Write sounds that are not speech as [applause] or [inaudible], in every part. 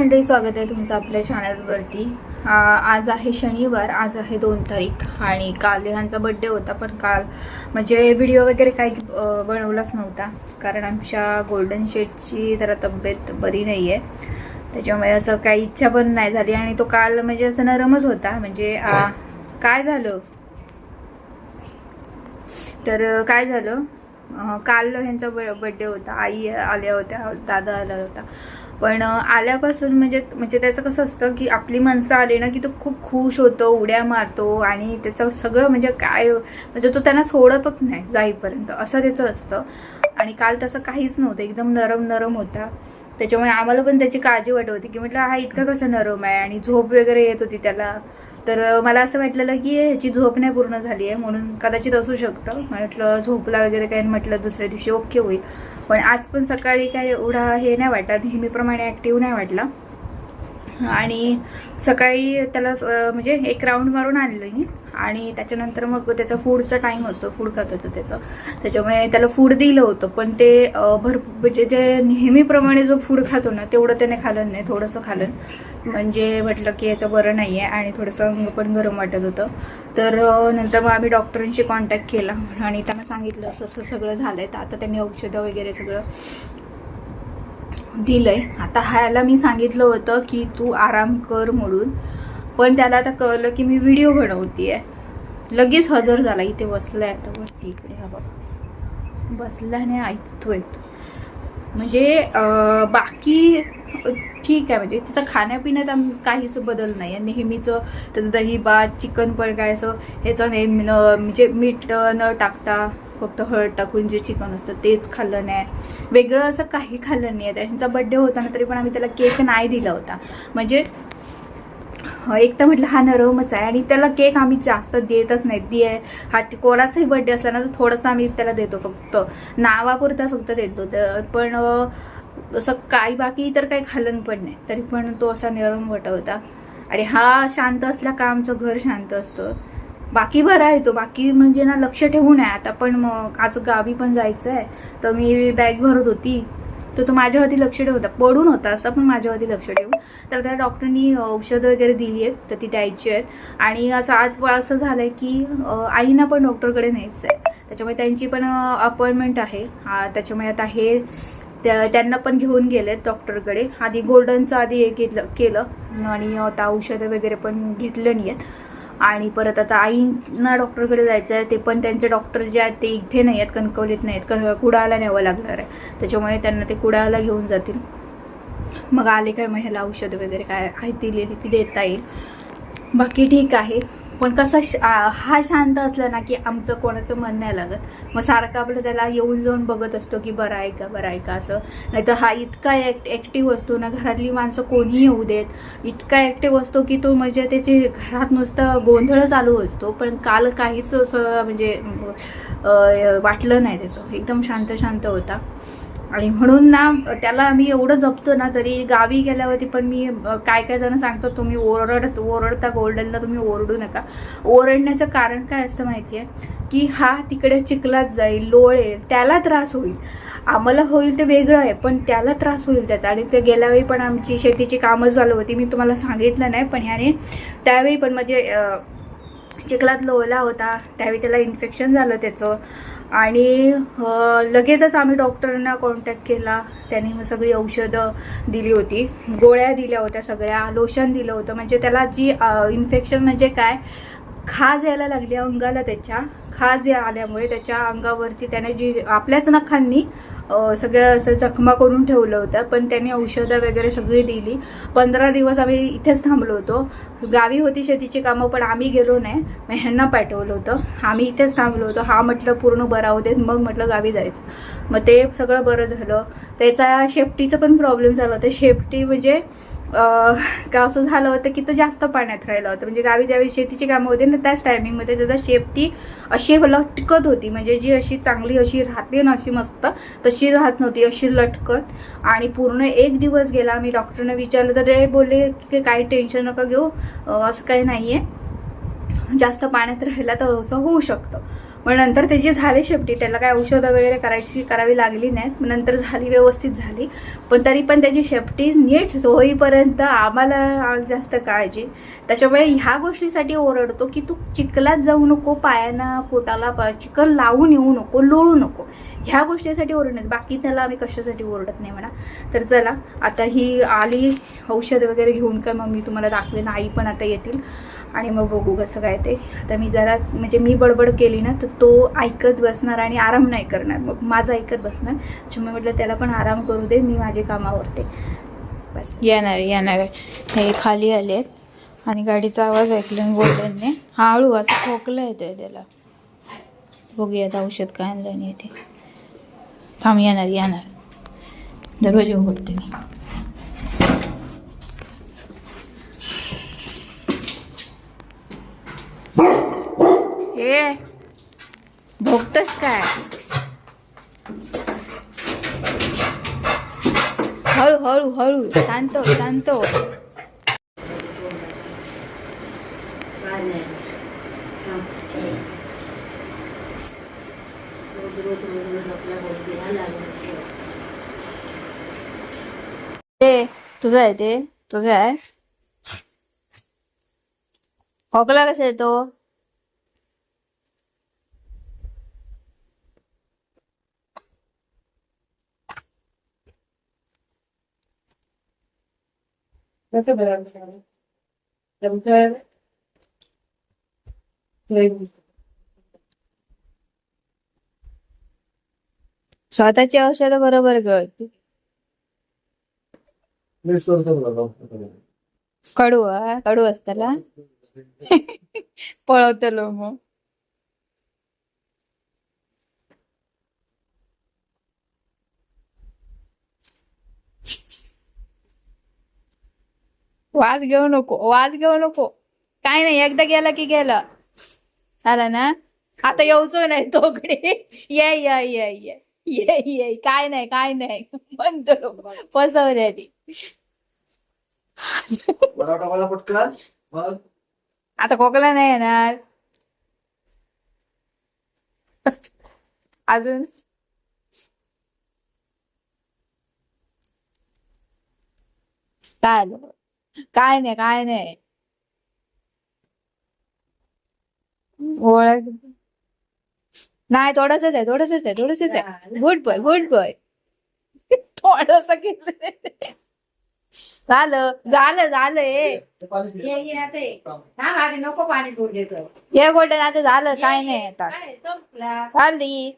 मंडळी स्वागत आहे तुमचं आपल्या चॅनलवरती आज आहे शनिवार आज आहे दोन तारीख आणि काल ह्यांचा बड्डे होता पण काल म्हणजे व्हिडिओ वगैरे काही बनवलाच नव्हता. कारण आमच्या गोल्डन शेडची जरा तब्येत बरी नाही आहे त्याच्यामुळे असं काही इच्छा पण नाही झाली आणि तो काल म्हणजे असं नरमच होता. म्हणजे काय झालं? तर काय झालं? काल ह्यांचा बड्डे होता. आई आल्या होत्या दादा आला होता पण आल्यापासून म्हणजे म्हणजे त्याचं कसं असतं की आपली माणसं आली ना की तो खूप खुश होतो उड्या मारतो आणि त्याचं सगळं म्हणजे काय म्हणजे तो त्यांना सोडतच नाही जाईपर्यंत. असं त्याचं असतं. आणि काल तसं काहीच नव्हतं. एकदम नरम नरम होता. त्याच्यामुळे आम्हाला पण त्याची काळजी वाटत होती की म्हटलं हा इतका कसं नरम आहे? आणि झोप वगैरे येत होती त्याला. तर मला असं वाटलेलं की ह्याची झोप नाही पूर्ण झाली आहे म्हणून कदाचित असू शकतं. म्हटलं झोपला वगैरे काही म्हटलं दुसऱ्या दिवशी ओके होईल. पण आज पण सकाळी काय एवढा हे नाही वाटत नेहमीप्रमाणे ॲक्टिव्ह नाही वाटला. आणि सकाळी त्याला म्हणजे एक राऊंड मारून आणलं मी. आणि त्याच्यानंतर मग त्याचा फूडचा टाईम असतो फूड खात होतं त्याचं. त्याच्यामुळे त्याला फूड दिलं होतं पण ते भरपूर म्हणजे जे नेहमीप्रमाणे जो फूड खातो ना तेवढं त्याने खाल्लं नाही थोडंसं खाल्लं. म्हणजे म्हटलं की याचं बरं नाही आहे आणि थोडंसं अंग पण गरम वाटत होतं. तर नंतर मग आम्ही डॉक्टरांशी कॉन्टॅक्ट केला आणि त्यांना सांगितलं असं असं सगळं झालंय. तर आता त्यांनी औषधं वगैरे सगळं दिलंय. आता ह्याला मी सांगितलं होतं की तू आराम कर म्हणून. पण त्याला आता कळलं की मी व्हिडिओ बनवतीये. लगेच हजर झाला. इथे बसलाय आता. वरती इकडे हा बघ. बसल्याने ऐकतोय तो. म्हणजे बाकी ठीक आहे म्हणजे तिथं खाण्यापिण्यात काहीच बदल नाही आहे. नेहमीचं त्याचं दही भात चिकन पण काय असं ह्याचं नेहमी न म्हणजे मीठ न टाकता फक्त हळद टाकून जे चिकन असतं तेच खाल्लं नाही. वेगळं असं काही खाल्लं नाही आहे. त्यांचा बड्डे होता ना तरी पण आम्ही त्याला केक नाही दिला होता. म्हणजे एक तर म्हटलं हा नरमच आहे आणि त्याला केक आम्ही जास्त देतच नाही. दे हा कोणाचाही बड्डे असला ना तर थोडंसं आम्ही त्याला देतो फक्त. नावापुरता फक्त देतो. तर पण तसं असं काही बाकी इतर काही खालन पण नाही. तरी पण तो असा निरम वटवता होता. आणि हा शांत असला का आमचं घर शांत असतं? बाकी बरा आहे तो. बाकी म्हणजे ना लक्ष ठेवून आहे आता पण मग आज गावी पण जायचं आहे तर मी बॅग भरत होती. तर तो माझ्यावरती लक्ष ठेवता पडून होता असं पण माझ्यावरती लक्ष ठेवून. तर त्या डॉक्टरनी औषधं वगैरे दिली आहेत. तर ती द्यायची आहेत. आणि असं आज असं झालंय की आईना पण डॉक्टरकडे न्यायचं आहे त्याच्यामुळे त्यांची पण अपॉइंटमेंट आहे. त्याच्यामुळे आता हे त्या- त्यांना पण घेऊन गेलेत डॉक्टरकडे आधी गोल्डनचं आधी हे केलं केलं. आणि आता औषधं वगैरे पण घेतलं नाही आहेत आणि परत आता आईंना डॉक्टरकडे जायचं आहे ते पण त्यांचे डॉक्टर जे आहेत ते इथे नाही आहेत कणकवलीत नाही आहेत क- कुडाळला न्यावं लागणार आहे. त्याच्यामुळे त्यांना ते कुडाळला घेऊन जातील. मग आले काय मग ह्याला वगैरे काय आहे ती ती देता येईल. बाकी ठीक आहे. पण कसं हा शांत असला ना की आमचं कोणाचं मन नाही लागत. मग सारखं आपलं त्याला येऊन जाऊन बघत असतो की बरं आहे का बरं आहे का असं. नाही तर हा इतका ॲक्ट ॲक्टिव्ह असतो ना घरातली माणसं कोणीही येऊ देत. इतका ॲक्टिव्ह असतो की तो म्हणजे त्याची घरात नुसतं गोंधळ चालू असतो. पण काल काहीच असं म्हणजे वाटलं नाही त्याचं. एकदम शांत शांत होता. आणि म्हणून ना त्याला आम्ही एवढं जपतो ना तरी गावी गेल्यावरती पण मी काय काय जण सांगतो तुम्ही ओरडत ओरडता गोल्डनला तुम्ही ओरडू नका. ओरडण्याचं कारण काय असतं माहिती आहे की हा तिकडे चिखलात जाईल लोळेल त्याला त्रास होईल. आम्हाला होईल ते वेगळं आहे पण त्याला त्रास होईल त्याचा. आणि ते गेल्यावेळी पण आमची शेतीची कामं चालू होती मी तुम्हाला सांगितलं नाही पण ह्याने त्यावेळी पण म्हणजे चिखलात लोळला होता त्यावेळी त्याला इन्फेक्शन झालं त्याचं. आणि लगेचच आम्ही डॉक्टरांना कॉन्टॅक्ट केला. त्यांनी मग सगळी औषधं दिली होती. गोळ्या दिल्या होत्या सगळ्या लोशन दिलं होतं. म्हणजे त्याला जी इन्फेक्शन म्हणजे काय? खाज यायला लागली अंगाला त्याच्या. खाज या आल्यामुळे त्याच्या अंगावरती त्याने जी आपल्याच नखांनी सगळं असं जखमा करून ठेवलं होतं. पण त्यांनी औषधं वगैरे सगळी दिली. पंधरा दिवस आम्ही इथेच थांबलो होतो. गावी होती शेतीची कामं पण आम्ही गेलो नाही. मग ह्यांना पाठवलं होतं. आम्ही इथेच थांबलो होतो. हा म्हटलं पूर्ण बरा होऊ देत. मग म्हटलं गावी जायचं. मग ते सगळं बरं झालं. त्याचा शेफ्टीचं पण प्रॉब्लेम झाला होता. शेफ्टी म्हणजे का असं झालं होतं की तो जास्त पाण्यात राहिला होता. म्हणजे गावी ज्यावेळी शेतीची कामं होती ना त्याच टायमिंगमध्ये त्याचा शेफ्टी अशी लटकत होती. म्हणजे जी अशी चांगली अशी राहते ना अशी मस्त तशी राहत नव्हती अशी लटकत. आणि पूर्ण एक दिवस गेला मी डॉक्टरने विचारलं तर ते बोलले की काही टेन्शन नका घेऊ असं काही नाही आहे जास्त पाण्यात राहिला तर असं होऊ शकतं. मग नंतर त्याची झाली शेपटी त्याला काय औषधं वगैरे करायची करावी लागली नाहीत. नंतर झाली व्यवस्थित झाली. पण तरी पण त्याची शेपटी नीट होईपर्यंत आम्हाला जास्त काळजी. त्याच्यामुळे ह्या गोष्टीसाठी ओरडतो की तू चिखलात जाऊ नको पायांना पोटाला चिखल लावून येऊ नको लोळू नको. ह्या गोष्टीसाठी ओरडत बाकी त्याला आम्ही कशासाठी ओरडत नाही म्हणा. तर चला आता ही आली औषध वगैरे घेऊन काय मग मी तुम्हाला दाखवेन. आई पण आता येतील. आणि मग बघू कसं काय ते. आता मी जरा म्हणजे मी बडबड केली ना तर तो ऐकत बसणार आणि आराम नाही करणार. मग माझं ऐकत बसणार. त्याच्यामुळे म्हटलं त्याला पण आराम करू दे मी माझे कामावरते. बस. येणार येणार हे खाली आले आहेत. आणि गाडीचा आवाज ऐकलं गोल्डनने हळू असं खोकलं येतोय त्याला. बघूयात औषध काय आणलं नाही ते. थांब येणार येणार. दरवाजे उघडते मी. हे भोगतस काय? हळू हळू हळू शांत शांत. हो. ते तुझं आहे ते तुझं आहे. खोकला कसा येतो? स्वतःची औषध बरोबर गळती मिस करतो ना डॉक्टर कडू हा? कडू असताला [laughs] पळवतलो मग वाज घेऊ नको वाज घेऊ नको. काय नाही एकदा गेला की गेला. आला ना? आता येऊचो नाही तोकडे. ये ये ये ये. ये ये. काय नाही काय नाही. म्हणतो फसवल्याने आता खोकला नाही येणार. अजून? काय आलं? काय नाही काय नाही ओळख नाही थोडस आहे थोडस आहे थोडस आहे. गुड बॉय गुड बॉय थोडस केलं झालं झालं झालं हे नको पाणी हे गोल्डन आता झालं काय नाही आता. झाली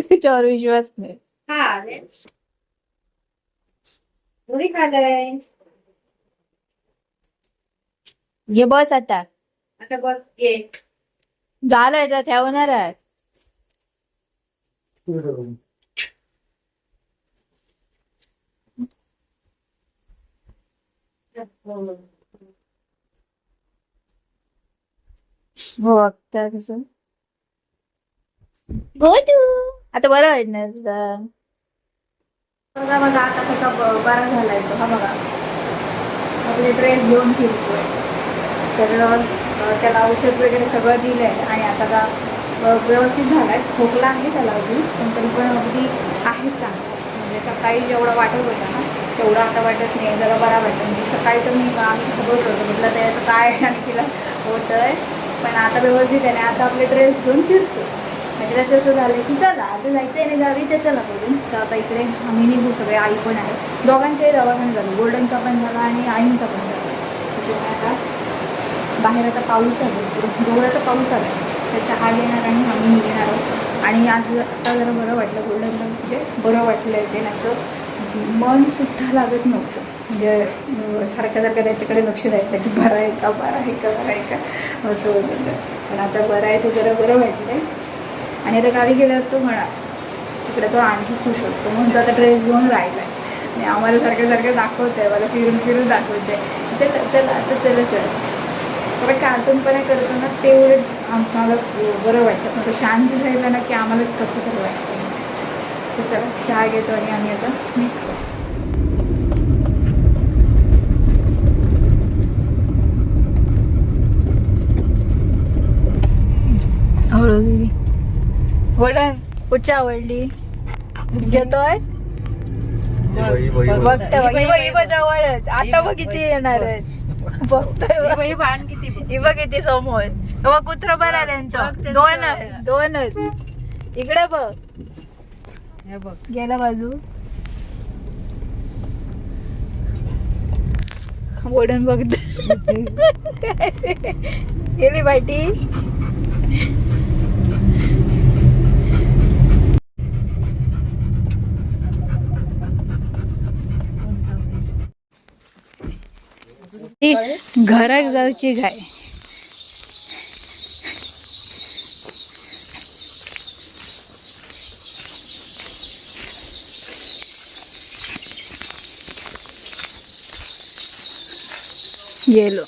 तिच्यावर विश्वास नाही. हा आले पुरी खाल्लंय. हे बस आता. आता बघ ये. झालं आता ठेवणार आहे. हो आता कसं आता बरं वाटणार तुला बघा बघा आता कसा ब- बरा झालाय तो. हा बघा. आपले ड्रेस घेऊन फिरतोय. तर अं, त्याला औषध वगैरे सगळं दिलंय. आणि आता का अं, व्यवस्थित झालाय. खोकला आहे त्याला अजून पण तरी पण अगदी आहे चांगला. म्हणजे सकाळी जेवढा वाटत होता ना तेवढा आता वाटत नाही. जरा बरा वाटत म्हणजे सकाळी तर मी आम्ही खबर होतो. म्हटलं त्याचं काय आहे आणि तिला होतंय? पण आता व्यवस्थित आहे आणि आता आपले ड्रेस घेऊन फिरतो त्याचं असं झालं की चला आता जायचं आहे गावी तर चला बोलून. तर आता इकडे आम्ही निघू सगळे आई पण आहे दोघांच्याही दवाखाने झालं. गोल्डनचा पण झाला आणि आईंचा पण झाला. त्याच्यामुळे आता बाहेर आता पाऊस आहे डोळ्याचा पाऊस आला त्याच्या हाल येणार आणि आम्ही निघणार आहोत. आणि आज आता जरा बरं वाटलं. गोल्डनला म्हणजे बरं वाटलं ते नाही तर लागत नव्हतं. म्हणजे सारख्या सारखं सारखं त्याच्याकडे लक्ष द्यायचं की बरं आहे का बरं आहे का बरं आहे का? असं होतं. पण आता बरं आहे ते जरा बरं वाटलं आहे आणि आता गावी गेल्यावर तो म्हणा तिकडे तो आणखी खुश असतो म्हणून तो आता ड्रेस घेऊन राहिला आहे आणि आम्हाला सारख्या सारखं दाखवतंय आहे मला फिरून फिरून दाखवतं आहे चल चल आता चल चल. कारण कार्टूनपणा करताना ना उलट आम्हाला बरं वाटतं. म्हणजे शांत राहिलं ना की आम्हालाच कसं तर वाटतं. तर चला चहा घेतो आणि आम्ही आता निघतो. हळू वडण कुठची आवडली. घेतोय जवळच. आता बघ किती येणार आहेत बघतोय भान किती बघ. इव किती समोर. बघ कुत्र बरं त्यांचं. दोनच दोनच इकडे बघ. हे बघ. गेला बाजू. वडण बघत. [laughs] गेली बाटी ती घराक जाऊची घाय. गेलो.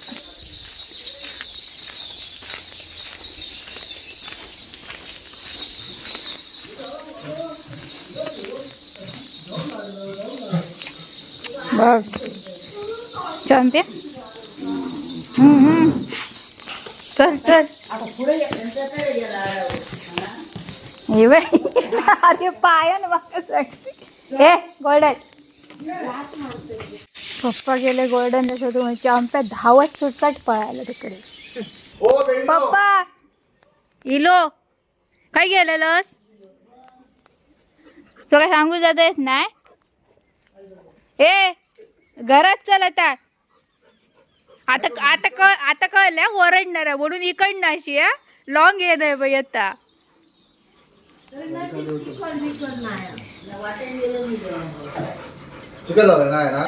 बघ. चॅम्पियन चल चल. हे [laughs] अरे पायान माका सांगते ए गोल्डन. पप्पा गेले गोल्डन तुम्ही चॅम्प्या धावत सुटसाट पळायला तिकडे. नो. पप्पा इलो काय गेलेलंस? तो काय सांगू जात येत नाही ए घरात चल आता. आता आता क आता कळल्या ओरडणार आहे. म्हणून इकडनं अशी हा? लॉंग येणार बाई आता. चुका झालं नाही ना?